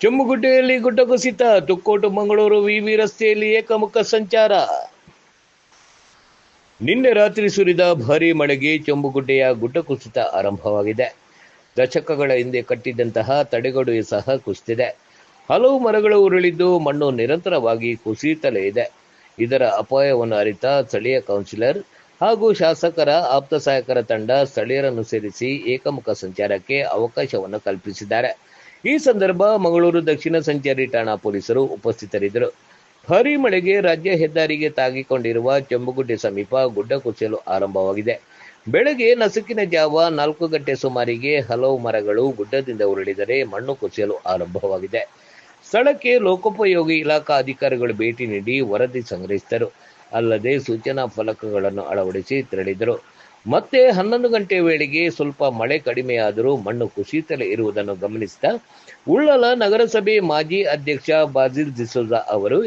ಚೊಮ್ಮಗುಡ್ಡೆಯಲ್ಲಿ ಗುಡ್ಡ ಕುಸಿತ ತುಕ್ಕೋಟು ಮಂಗಳೂರು ವಿವಿ ರಸ್ತೆಯಲ್ಲಿ ಏಕಮುಖ ಸಂಚಾರ. ನಿನ್ನೆ ರಾತ್ರಿ ಸುರಿದ ಭಾರೀ ಮಳೆಗೆ ಚೊಂಬುಗುಡ್ಡೆಯ ಗುಡ್ಡ ಕುಸಿತ ಆರಂಭವಾಗಿದೆ. ದಶಕಗಳ ಹಿಂದೆ ಕಟ್ಟಿದಂತಹ ತಡೆಗಡು ಸಹ ಕುಸಿತಿದೆ ಹಲವು ಮರಗಳು ಉರುಳಿದ್ದು ಮಣ್ಣು ನಿರಂತರವಾಗಿ ಕುಸಿಯುತ್ತಲೇ ಇದೆ. ಇದರ ಅಪಾಯವನ್ನು ಅರಿತ ಸ್ಥಳೀಯ ಕೌನ್ಸಿಲರ್ ಹಾಗೂ ಶಾಸಕರ ಆಪ್ತ ಸಹಾಯಕರ ತಂಡ ಸ್ಥಳೀಯರನ್ನು ಸೇರಿಸಿ ಏಕಮುಖ ಸಂಚಾರಕ್ಕೆ ಅವಕಾಶವನ್ನು ಕಲ್ಪಿಸಿದ್ದಾರೆ. ಈ ಸಂದರ್ಭ ಮಂಗಳೂರು ದಕ್ಷಿಣ ಸಂಚಾರಿ ಠಾಣಾ ಪೊಲೀಸರು ಉಪಸ್ಥಿತರಿದ್ದರು. ಭಾರಿ ಮಳೆಗೆ ರಾಜ್ಯ ಹೆದ್ದಾರಿಗೆ ತಾಗಿಕೊಂಡಿರುವ ಚೆಂಬುಗುಡ್ಡೆ ಸಮೀಪ ಗುಡ್ಡ ಕುಸಿಯಲು ಆರಂಭವಾಗಿದೆ. ಬೆಳಗ್ಗೆ ನಸುಕಿನ ಜಾವ ನಾಲ್ಕು ಗಂಟೆ ಸುಮಾರಿಗೆ ಹಲವು ಮರಗಳು ಗುಡ್ಡದಿಂದ ಉರುಳಿದರೆ ಮಣ್ಣು ಕುಸಿಯಲು ಆರಂಭವಾಗಿದೆ. ಸ್ಥಳಕ್ಕೆ ಲೋಕೋಪಯೋಗಿ ಇಲಾಖಾ ಅಧಿಕಾರಿಗಳು ಭೇಟಿ ನೀಡಿ ವರದಿ ಸಂಗ್ರಹಿಸಿದರು. ಅಲ್ಲದೆ ಸೂಚನಾ ಫಲಕಗಳನ್ನು ಅಳವಡಿಸಿ ತೆರಳಿದರು. ಮತ್ತೆ ಹನ್ನೊಂದು ಗಂಟೆ ವೇಳೆಗೆ ಸ್ವಲ್ಪ ಮಳೆ ಕಡಿಮೆಯಾದರೂ ಮಣ್ಣು ಕುಸಿಯುತ್ತಲೇ ಇರುವುದನ್ನು ಗಮನಿಸಿದ ಉಳ್ಳಲ ನಗರಸಭೆ ಮಾಜಿ ಅಧ್ಯಕ್ಷ ಬಾಜಿಲ್ ಡಿಸೋಜಾ ಅವರು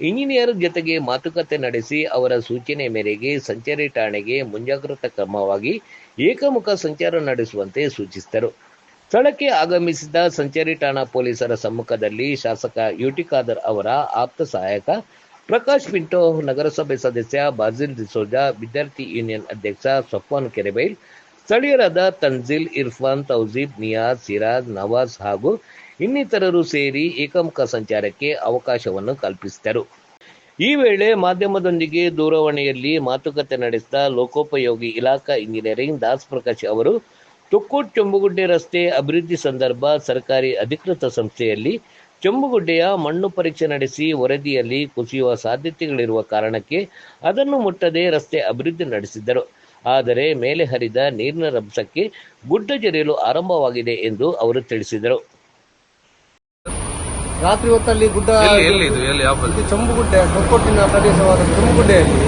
ಇಂಜಿನಿಯರ್ ಜೊತೆಗೆ ಮಾತುಕತೆ ನಡೆಸಿ ಅವರ ಸೂಚನೆ ಮೇರೆಗೆ ಸಂಚಾರಿ ಠಾಣೆಗೆ ಮುಂಜಾಗ್ರತಾ ಕ್ರಮವಾಗಿ ಏಕಮುಖ ಸಂಚಾರ ನಡೆಸುವಂತೆ ಸೂಚಿಸಿದರು. ಸ್ಥಳಕ್ಕೆ ಆಗಮಿಸಿದ ಸಂಚಾರಿ ಠಾಣಾ ಪೊಲೀಸರ ಸಮ್ಮುಖದಲ್ಲಿ ಶಾಸಕ ಯುಟಿ ಖಾದರ್ ಅವರ ಆಪ್ತ ಸಹಾಯಕ ಪ್ರಕಾಶ್ ಪಿಂಟೋ ನಗರಸಭೆ ಸದಸ್ಯ ಬಾಜಿಲ್ ಡಿಸೋಜಾ, ವಿದ್ಯಾರ್ಥಿ ಯೂನಿಯನ್ ಅಧ್ಯಕ್ಷ ಸಫ್ವಾನ್ ಕೆರೆಬೈಲ್, ಸ್ಥಳೀಯರಾದ ತನ್ಜಿಲ್ ಇರ್ಫಾನ್ ತೌಜೀಬ್ ನಿಯಾಜ್, ಸಿರಾಜ್, ನವಾಜ್ ಹಾಗೂ ಇನ್ನಿತರರು ಸೇರಿ ಏಕಮುಖ ಸಂಚಾರಕ್ಕೆ ಅವಕಾಶವನ್ನು ಕಲ್ಪಿಸಿದರು. ಈ ವೇಳೆ ಮಾಧ್ಯಮದೊಂದಿಗೆ ದೂರವಾಣಿಯಲ್ಲಿ ಮಾತುಕತೆ ನಡೆಸಿದ ಲೋಕೋಪಯೋಗಿ ಇಲಾಖಾ ಇಂಜಿನಿಯರಿಂಗ್ ದಾಸ್ ಪ್ರಕಾಶ್ ಅವರು ತುಕ್ಕೂಟ್ ಚೊಂಬುಗುಡ್ಡೆ ರಸ್ತೆ ಅಭಿವೃದ್ಧಿ ಸಂದರ್ಭ ಸರ್ಕಾರಿ ಅಧಿಕೃತ ಸಂಸ್ಥೆಯಲ್ಲಿ ಚೊಂಬುಗುಡ್ಡೆಯ ಮಣ್ಣು ಪರೀಕ್ಷೆ ನಡೆಸಿ ವರದಿಯಲ್ಲಿ ಕುಸಿಯುವ ಸಾಧ್ಯತೆಗಳಿರುವ ಕಾರಣಕ್ಕೆ ಅದನ್ನು ಮುಟ್ಟದೆ ರಸ್ತೆ ಅಭಿವೃದ್ಧಿ ನಡೆಸಿದ್ದರು. ಆದರೆ ಮೇಲೆ ಹರಿದ ನೀರಿನ ರಭಸಕ್ಕೆ ಗುಡ್ಡ ಜರಿಯಲು ಆರಂಭವಾಗಿದೆ ಎಂದು ಅವರು ತಿಳಿಸಿದರು. ರಾತ್ರಿ ಹೊತ್ತಲ್ಲಿ ಗುಡ್ಡ ಚೊಂಬುಗುಡ್ಡೆ ಕೊಕ್ಕೊಟ್ಟಿನ ಪ್ರದೇಶವಾದ ಚೊಂಬುಗುಡ್ಡೆಯಲ್ಲಿ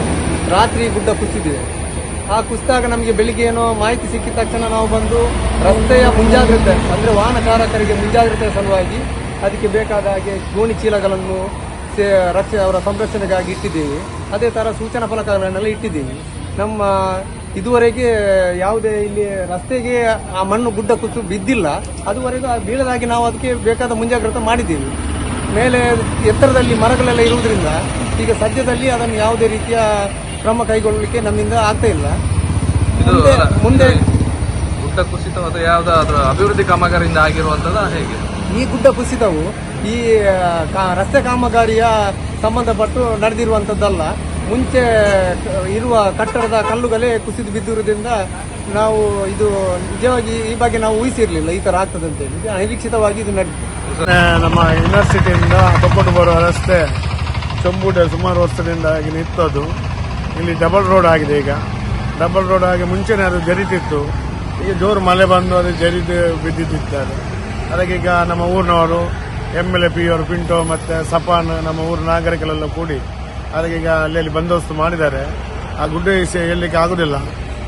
ರಾತ್ರಿ ಗುಡ್ಡ ಕುಸಿದಿದೆ. ಆ ಕುಸಿದಾಗ ನಮಗೆ ಬೆಳಿಗ್ಗೆ ಏನೋ ಮಾಹಿತಿ ಸಿಕ್ಕಿದ ತಕ್ಷಣ ನಾವು ಬಂದು ರಸ್ತೆಯ ಮುಂಜಾಗ್ರತೆ ಅಂದ್ರೆ ವಾಹನ ಚಾಲಕರಿಗೆ ಮುಂಜಾಗ್ರತೆ ಸಲುವಾಗಿ ಅದಕ್ಕೆ ಬೇಕಾದ ಹಾಗೆ ಗೋಣಿ ಚೀಲಗಳನ್ನು ಸೇ- ರಕ್ಷೆ ಅವರ ಸಂರಕ್ಷಣೆಗಾಗಿ ಇಟ್ಟಿದ್ದೀವಿ. ಅದೇ ಥರ ಸೂಚನಾ ಫಲಕಗಳನ್ನೆಲ್ಲ ಇಟ್ಟಿದ್ದೀವಿ. ನಮ್ಮ ಇದುವರೆಗೆ ಯಾವುದೇ ಇಲ್ಲಿ ರಸ್ತೆಗೆ ಆ ಮಣ್ಣು ಗುಡ್ಡ ಕುಸು ಬಿದ್ದಿಲ್ಲ. ಅದುವರೆಗೂ ಬೀಳದಾಗಿ ನಾವು ಅದಕ್ಕೆ ಬೇಕಾದ ಮುಂಜಾಗ್ರತೆ ಮಾಡಿದ್ದೀವಿ. ಮೇಲೆ ಎತ್ತರದಲ್ಲಿ ಮರಗಳೆಲ್ಲ ಇರುವುದರಿಂದ ಈಗ ಸದ್ಯದಲ್ಲಿ ಅದನ್ನು ಯಾವುದೇ ರೀತಿಯ ಕ್ರಮ ಕೈಗೊಳ್ಳಲಿಕ್ಕೆ ನಮ್ಮಿಂದ ಆಗ್ತಾ ಇಲ್ಲ. ಮುಂದೆ ಮುಂದೆ ಗುಡ್ಡ ಕುಸಿತ ಅಥವಾ ಯಾವುದಾದ್ರೂ ಅಭಿವೃದ್ಧಿ ಕಾಮಗಾರಿಯಿಂದ ಆಗಿರುವಂತದ ಹೇಗೆ? ಈ ಗುಡ್ಡ ಕುಸಿತವು ಈ ರಸ್ತೆ ಕಾಮಗಾರಿಯ ಸಂಬಂಧಪಟ್ಟು ನಡೆದಿರುವಂಥದ್ದಲ್ಲ. ಮುಂಚೆ ಇರುವ ಕಟ್ಟಡದ ಕಲ್ಲುಗಳೇ ಕುಸಿದು ಬಿದ್ದಿರುವುದರಿಂದ ನಾವು ಇದು ನಿಜವಾಗಿ ಈ ಬಗ್ಗೆ ನಾವು ಊಹಿಸಿರಲಿಲ್ಲ ಈ ಥರ ಆಗ್ತದೆ ಅಂತೇಳಿ ಇದು ಅನಿರೀಕ್ಷಿತವಾಗಿ ಇದು ನಡೆದಿದೆ. ನಮ್ಮ ಯೂನಿವರ್ಸಿಟಿಯಿಂದ ಕೊಪ್ಪಟ್ಟು ಬರುವ ರಸ್ತೆ ಚೊಂಬುಡೆ ಸುಮಾರು ವರ್ಷದಿಂದ ಆಗಿ ನಿಂತದ್ದು. ಇಲ್ಲಿ ಡಬಲ್ ರೋಡ್ ಆಗಿದೆ ಈಗ. ಡಬಲ್ ರೋಡ್ ಆಗಿ ಮುಂಚೆನೇ ಅದು ಜರಿತಿತ್ತು. ಈಗ ಜೋರು ಮಳೆ ಬಂದು ಅದು ಜರಿದು ಬಿದ್ದಿದ್ದಾರೆ ಅದಕ್ಕೆ ಈಗ ನಮ್ಮ ಊರಿನವರು ಎಂ ಎಲ್ ಎ, ಪಿ ಅವರು ಪಿಂಟೋ ಮತ್ತು ಸಪಾನ್ ನಮ್ಮ ಊರು ನಾಗರಿಕರೆಲ್ಲ ಕೂಡಿ ಅದಕ್ಕೀಗ ಈಗ ಬಂದೋಬಸ್ತು ಮಾಡಿದ್ದಾರೆ. ಆ ಗುಡ್ಡ ಹೇಳಲಿಕ್ಕೆ ಆಗೋದಿಲ್ಲ.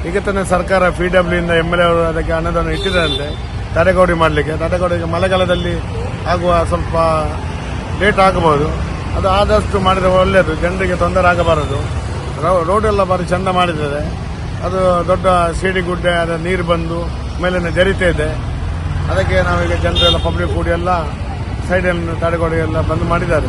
ಈಗ ತಾನೇ ಸರ್ಕಾರ ಪಿ ಡಬ್ಲ್ಯೂ ಇಂದ ಎಂ ಎಲ್ ಎ ಅವರು ಅದಕ್ಕೆ ಅನುದಾನ ಇಟ್ಟಿದ್ದಾರಂತೆ. ತಡೆಗೋಡಿ ಮಾಡಲಿಕ್ಕೆ. ತಡೆಗೋಡಿ ಮಳೆಗಾಲದಲ್ಲಿ ಆಗುವ ಸ್ವಲ್ಪ ಲೇಟ್ ಆಗಬಹುದು. ಅದು ಆದಷ್ಟು ಮಾಡಿದರೆ ಒಳ್ಳೆಯದು ಜನರಿಗೆ ತೊಂದರೆ ಆಗಬಾರದು. ರೋ- ರೋಡ್ ಎಲ್ಲ ಬಾರಿ ಚಂದ ಮಾಡಿದ್ದಾರೆ. ಅದು ದೊಡ್ಡ ಸಿಡಿ ಗುಡ್ಡೆ ಅದರ ನೀರು ಬಂದು ಮೇಲಿನ ಜರಿತಾ ಇದೆ. ಅದಕ್ಕೆ ನಾವೀಗ ಜನರೆಲ್ಲ ಪಬ್ಲಿಕ್ ಕೂಡಿ ಎಲ್ಲ ಸೈಡ್ ತಡೆಗೋಡೆ ಎಲ್ಲ ಬಂದ್ ಮಾಡಿದ್ದಾರೆ.